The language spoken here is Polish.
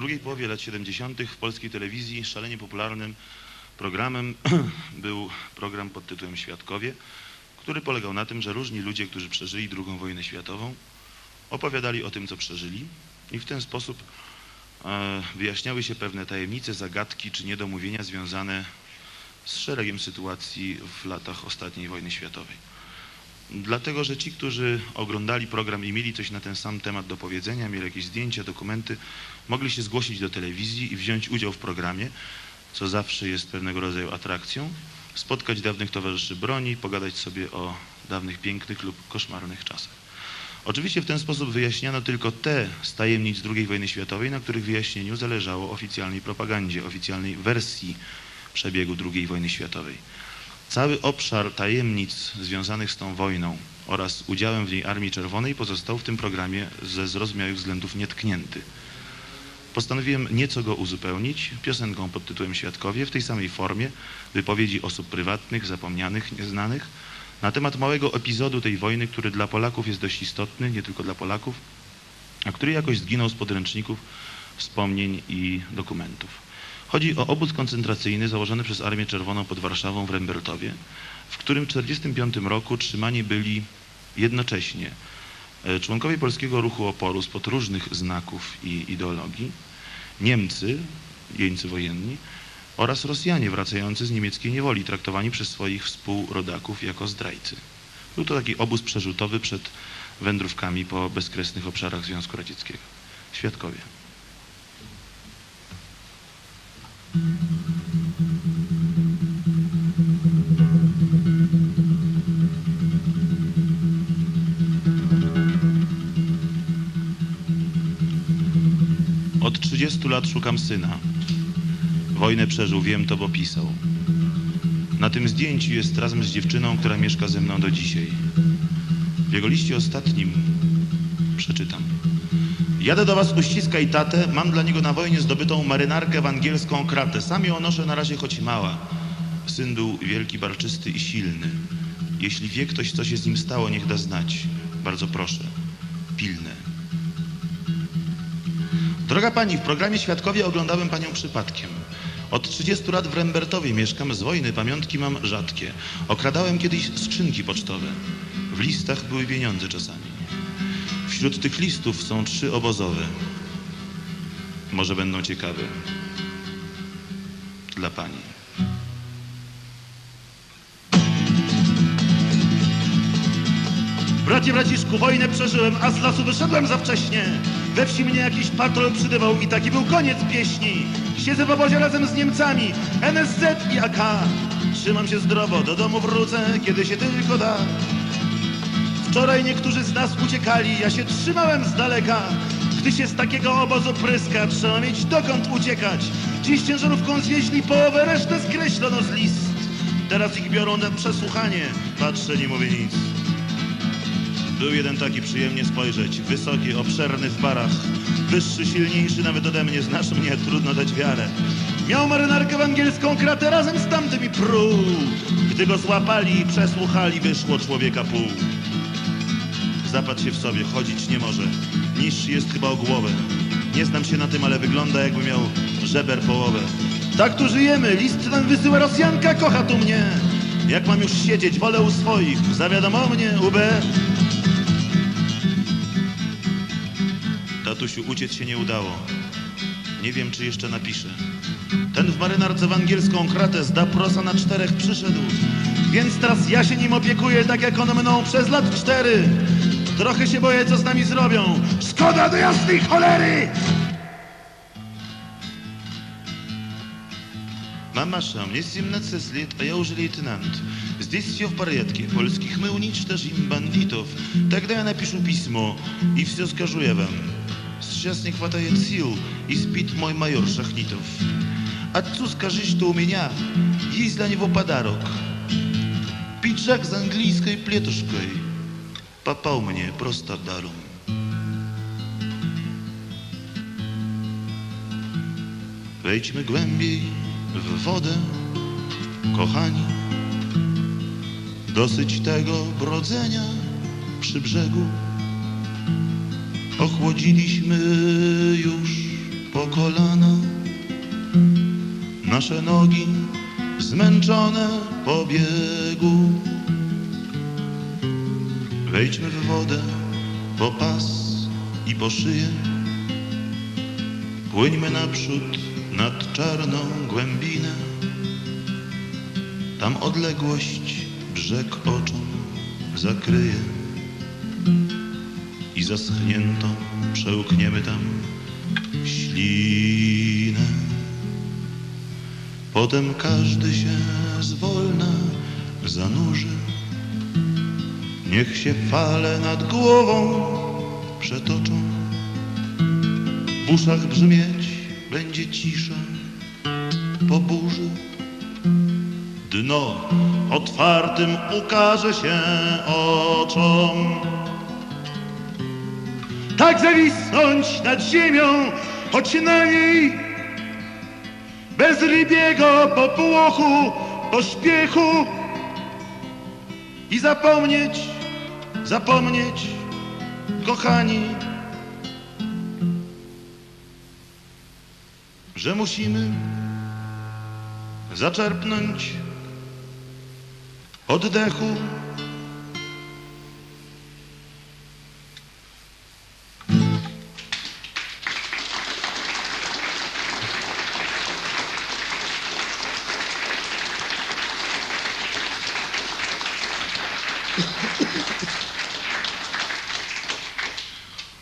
drugiej połowie lat 70. w polskiej telewizji szalenie popularnym programem był program pod tytułem Świadkowie, który polegał na tym, że różni ludzie, którzy przeżyli II wojnę światową, opowiadali o tym, co przeżyli i w ten sposób e, wyjaśniały się pewne tajemnice, zagadki czy niedomówienia związane z szeregiem sytuacji w latach ostatniej wojny światowej. Dlatego, że ci, którzy oglądali program i mieli coś na ten sam temat do powiedzenia, mieli jakieś zdjęcia, dokumenty, mogli się zgłosić do telewizji i wziąć udział w programie, co zawsze jest pewnego rodzaju atrakcją, spotkać dawnych towarzyszy broni, pogadać sobie o dawnych pięknych lub koszmarnych czasach. Oczywiście w ten sposób wyjaśniano tylko te z tajemnic II wojny światowej, na których wyjaśnieniu zależało oficjalnej propagandzie, oficjalnej wersji przebiegu II wojny światowej. Cały obszar tajemnic związanych z tą wojną oraz udziałem w niej Armii Czerwonej pozostał w tym programie ze zrozumiałych względów nietknięty. Postanowiłem nieco go uzupełnić piosenką pod tytułem Świadkowie w tej samej formie wypowiedzi osób prywatnych, zapomnianych, nieznanych na temat małego epizodu tej wojny, który dla Polaków jest dość istotny, nie tylko dla Polaków, a który jakoś zginął z podręczników, wspomnień i dokumentów. Chodzi o obóz koncentracyjny założony przez Armię Czerwoną pod Warszawą w Rembertowie, w którym w 1945 roku trzymani byli jednocześnie e, członkowie polskiego ruchu oporu spod różnych znaków i ideologii, Niemcy, jeńcy wojenni oraz Rosjanie wracający z niemieckiej niewoli, traktowani przez swoich współrodaków jako zdrajcy. Był to taki obóz przerzutowy przed wędrówkami po bezkresnych obszarach Związku Radzieckiego. Świadkowie. Od 30 lat szukam syna. Wojnę przeżył, wiem to, bo pisał. Na tym zdjęciu jest razem z dziewczyną, która mieszka ze mną do dzisiaj. W jego liście ostatnim przeczytam. Jadę do was uściskaj tatę, mam dla niego na wojnie zdobytą marynarkę węgierską kratę. Sam ją noszę na razie choć mała. Syn był wielki, barczysty i silny. Jeśli wie ktoś, co się z nim stało, niech da znać. Bardzo proszę. Pilne. Droga pani, w programie Świadkowie oglądałem panią przypadkiem. Od 30 lat w Rembertowie mieszkam, z wojny pamiątki mam rzadkie. Okradałem kiedyś skrzynki pocztowe. W listach były pieniądze czasami. Wśród tych listów są trzy obozowe. Może będą ciekawe. Dla pani. Bracie, braciszku, wojnę przeżyłem, a z lasu wyszedłem za wcześnie. We wsi mnie jakiś patrol przydywał i taki był koniec pieśni. Siedzę w obozie razem z Niemcami, NSZ i AK. Trzymam się zdrowo, do domu wrócę, kiedy się tylko da. Wczoraj niektórzy z nas uciekali, ja się trzymałem z daleka. Gdy się z takiego obozu pryska, trzeba mieć dokąd uciekać. Dziś ciężarówką zwieźli połowę, resztę skreślono z list. Teraz ich biorą na przesłuchanie, patrzę, nie mówię nic. Był jeden taki przyjemnie spojrzeć, wysoki, obszerny w barach, wyższy, silniejszy nawet ode mnie, znasz mnie, trudno dać wiarę. Miał marynarkę węgierską kratę razem z tamtymi pruł. Gdy go złapali i przesłuchali, wyszło człowieka pół. Zapadł się w sobie, chodzić nie może. Niższy jest chyba o głowę. Nie znam się na tym, ale wygląda jakby miał żeber połowę. Tak tu żyjemy, list nam wysyła Rosjanka, kocha tu mnie. Jak mam już siedzieć, wolę u swoich, zawiadomo mnie, UB. Tatusiu, uciec się nie udało. Nie wiem, czy jeszcze napiszę. Ten w marynarce węgierską kratę zda prosa na czterech przyszedł. Więc teraz ja się nim opiekuję, tak jak on mną przez lat cztery. Trochę się boję, co z nami zrobią. Szkoda do jasnej cholery! Мамаша, мне 17 лет, а я уже лейтенант. Здесь все в порядке. Польских мы уничтожим бандитов. Тогда я напишу письмо и все скажу я вам. Сейчас не хватает сил, и спит мой майор Шахнитов. Отцу скажи, что у меня есть для него подарок. Пиджак с английской плетушкой. Попал мне просто даром. Wejdźmy głębiej w wodę, kochani. Dosyć tego brodzenia przy brzegu. Ochłodziliśmy już po kolana. Nasze nogi zmęczone po biegu. Wejdźmy w wodę po pas i po szyję. Płyńmy naprzód nad czarną głębinę. Tam odległość brzeg oczom zakryje i zaschniętą przełkniemy tam ślinę. Potem każdy się zwolna zanurzy. Niech się fale nad głową przetoczą. W uszach brzmieć będzie cisza po burzy. Dno otwartym ukaże się oczom. Tak zawisnąć nad ziemią, choć na niej bez rybiego popłochu, pośpiechu i zapomnieć, zapomnieć, kochani, że musimy zaczerpnąć oddechu